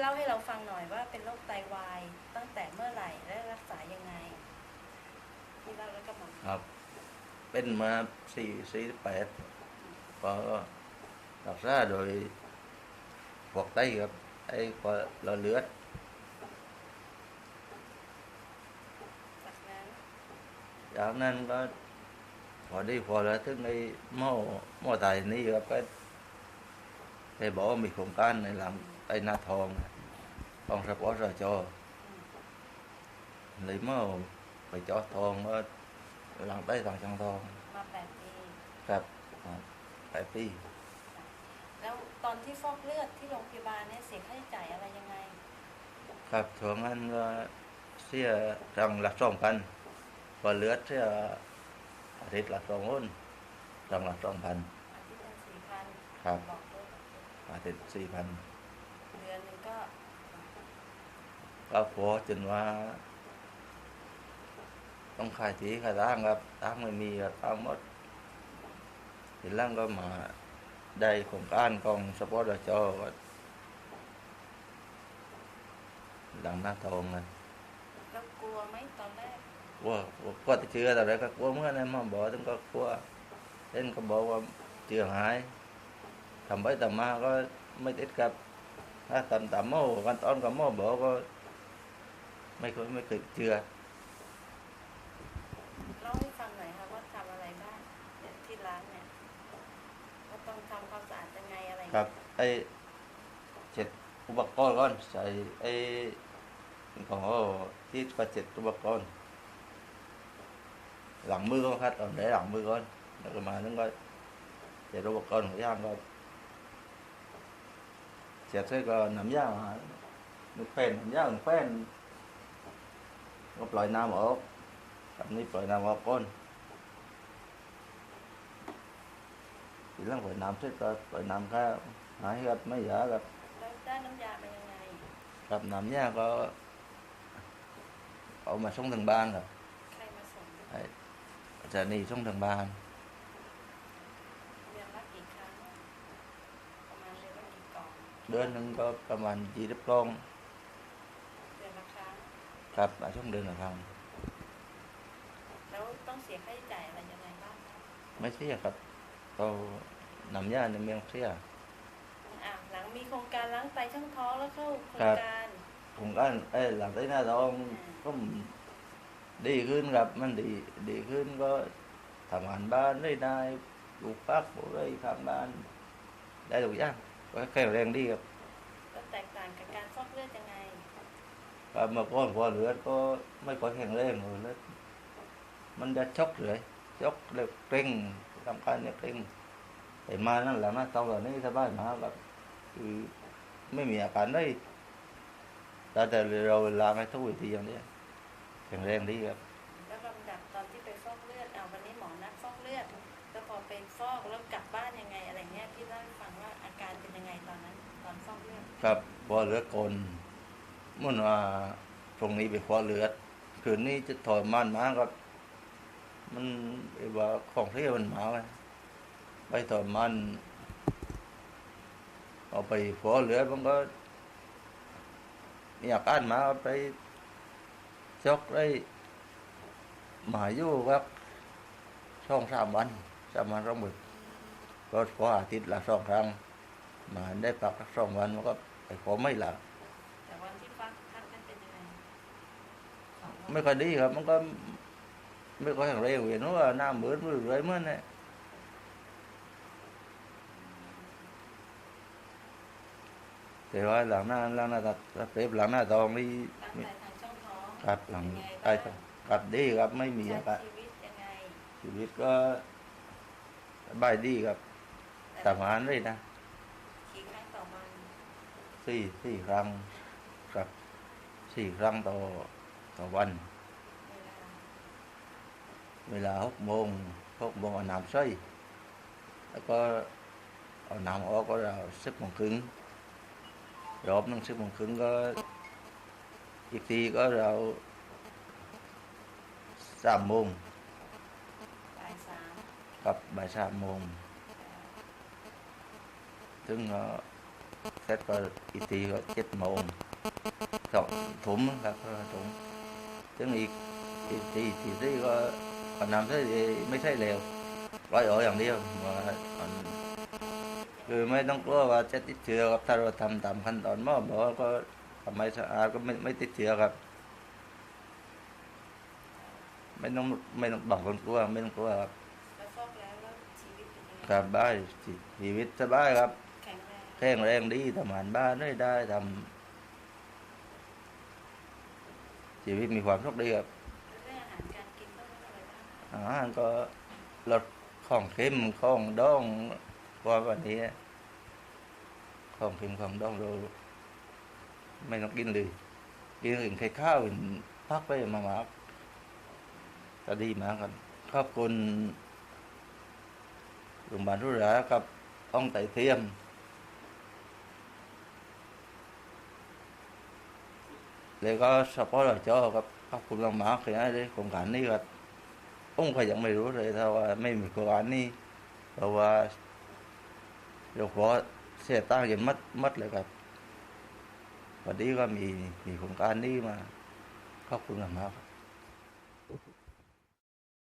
เล่าให้เราฟังหน่อยว่าเป็นโรคไตวายตั้งแต่เมื่อไหร่และรักษายังไงพี่เล่าแล้วก็บอกครับ เป็นมาสี่สี่แปดก็รักษาโดยพวกไตครับไอ้ก็หลอดเลือดจากนั้นจากนั้นก็พอได้พอแล้วถึงไอ้หม้อหม้อไตนี่ครับก็ได้บอกว่ามีโครงการในหลัง ไอ้นาทองของสปอสจอืมเลยหม้อไปเจาะทองก็หลังใต้ทางช่างทองมาแปดปีครับอ่าแปดปีแล้วตอนที่ฟอกเลือดที่โรงพยาบาลเนี่ยเสียค่าใช้จ่ายอะไรยังไง ครับช่วงนั้นก็เสียรังหลักสองพันพอเลือดเสียอาทิตย์ละสองคนรังหลักสองพันอาทิตย์ละสี่พันครับบอกด้วยอาทิตย์สี่พัน เดือนหนึ่งก็ ก็พอจนว่า ต้องขายทีขายทางครับทางไม่มีครับทางหมดทีหล่างก็มาได้โครงการของสปอร์ตจก็หลังหน้าทองนะแล้วกลัวไหมตอนแรกกลัวกลัวกลัวติดเชื้อแต่ไรก็กลัวเมื่อนั้นมาบอกถึงก็กลัวเล่นก็บอกว่าเชื้อหายทำไปทำมาก็ไม่ติดครับถ้าทำตามหม้อกันตอนกับหม้อบอกก็ ไม่เคยไม่เคยเชื้อเล่าให้ฟังหน่อยค่ะว่าทำอะไรบ้างเนี่ยที่ร้านเนี่ยว่าต้องทำความสะอาดยังไงอะไรอย่างครัเงี้บยไอ้เจ็ดอุปกรณ์ก่อนใส่ไอ้ของเขาที่ประเจ็ดอุปกรณ์หลังมือก็ครับตอนไหนหลังมือก่อนแล้วก็มานึงก็เจ็ดอุปกรณ์ของย่างก็เจ็ดเสร็จก็น้ำย่างมานึกแป้นน้ำย่างแป้น ก็ปล่อยน้ำออกกับนี้ปล่อยน้ำออกก่อนทีหลังปล่อยน้ำเสร็จก็ปล่อยน้ำข้าวหายครับไม่ยาครับแล้วได้น้ำยามายังไงครับน้ำยาก็ เอามาส่งถึงบ้านครับใครมาส่งไอ้อาจารย์นี่ส่งถึงบ้านเดือนละกี่ครั้งประมาณเดือนละกี่กล่องเดือนหนึ่งก็ประมาณยี่สิบกล่อง เดือนละครั้ง ครับมาช่วงเดือนละครั้งแล้วต้องเสียค่าใช้จ่ายอะไรยังไงบ้างคะไม่เสียครับก็น้ำยาในเมืองเสียอะหลังมีโครงการล้างไตช่องท้องแล้วเข้าโครครังบการผมก็ไอ้หลังที่หน้าท้องก็ดีขึ้นครับมันดีดีขึ้นก็ทำงานบ้านได้ได้ปลูกฟักปลูกอะไรทำบ้าน ได้ทุกอย่างก็แข็งแรงดีครับ ก็แตกต่างกับการฟอกเลือดยังไง ครับเมื่อก่อนพอเหลือดก็ไม่ค่อยแข็งแรงเลยแล้วมันจะชกเลยชกเลยเกร็งทำการเนี่ยเกร็งแต่มานั่นแหละนะตอนนี้สบายมากครับคือไม่มีอาการได้แต่แต่เราล้างให้ทุกวิธีอย่างนี้แข็งแรงดีครับแล้วลำดับตอนที่ไปฟอกเลือดเอาวันนี้หมอนัดฟอกเลือดแล้วพอไปฟอกแล้วกลับบ้านยังไงอะไรเงี้ยพี่เล่าให้ฟังว่าอาการเป็นยังไงตอนนั้น ตอนฟอกเลือดครับพอเหลือดคน มันว่าตรงนี้ไปพอเหลือดคืนนี้จะถอยมันมาครับ มันไอ้ว่าของเที่มันมาไว้ไปถอยมันเอาไปพอเหลือดมันก็มีอากอ่ารมาไปชกได้หมาอยู่ครับช่องสามวันสามวันสองมื้อก็พออาทิตย์ละสองครั้งมาได้พักสักสองวันมันก็ไปขอไม่หลับ แต่วันที่ฟักพักนั้นเป็นยังไงสองวัน ไม่ค่อยดีครับ มันก็ ไม่ค่อยแข็งแรงเห็นว่าหน้าเหมือนมือเรื่อยเหมื่อนเนี่ยแต่ว่าหลังหน้าหลังหน้าตัดตัดเปรบหลังหน้าทองนี่ตั้งแต่ทางช่องท้องครับหลังเป็นไงใต้บ้างครับดีครับไม่มีใช้อาการชีวิตยังไงชีวิตก็สบายดีครับทำงานได้นะกี่ครั้งต่อวันสี่สี่ครั้งครับสี่ครั้งต่อ ต่อวันเวลาเวลาหกโมงหกโมงเอาน้ำใส่แล้วก็เอาน้ำออกก็เราสิบโม งครึ่งรอบหนึงสิบโมงครึ่งก็อีกทีก็เราสามโมงบ่ายสามกับบ่ายสามโมงถึงก็เสร็จก็อีกทีก็เจ็ดโมงสองถุมครับก็ถุมซึ่งอีกอีกทีทีที่ก็ก็นำได้ไม่ใช่เร็วร้อยอ๋ออย่างเดียวว่ามันคือไม่ต้องกลัวว่าจะติดเชื้อครับถ้าเราทำตามขั้นตอนหมอบอกว่าก็ทำไมสะอาดก็ไม่ไม่ติดเชื้อครับ ไม่ต้องไม่ต้องบอกคนกลัวไม่ต้องกลัวครับแล้วฟอกแล้วแล้วชีวิตเป็นยังไงครับบ้านชีวิตสบายครับแข็งแรงแข็งแรงดีทำงานบ้านได้ได้ทำ ชีวิตมีความสุขดีครับแล้วเรื่องอาหารการกินต้องเรื่องอะไรบ้างอาหารก็ลดของเค็มของดองกว่าวันนี้ของเค็มของดองเราไม่ต้องกินเลยกินอื่นไข่ข้าวอื่นพักไปมามากก็ดีมากครับขอบคุณโรงพยาบาลรุรากับอ้องไตเทียม แล้วก็สปอร์ตจอครับขอบคุณมากๆเลยนะในโครงการนี้ครับผมก็ยังไม่รู้เลยถ้าว่าไม่มีโครงการนี้เพราะว่าเราพอเสียตั้งค์จนมัดมัดเลยครับวันนี้ก็มีมีโครงการนี้มาขอบคุณมากครับ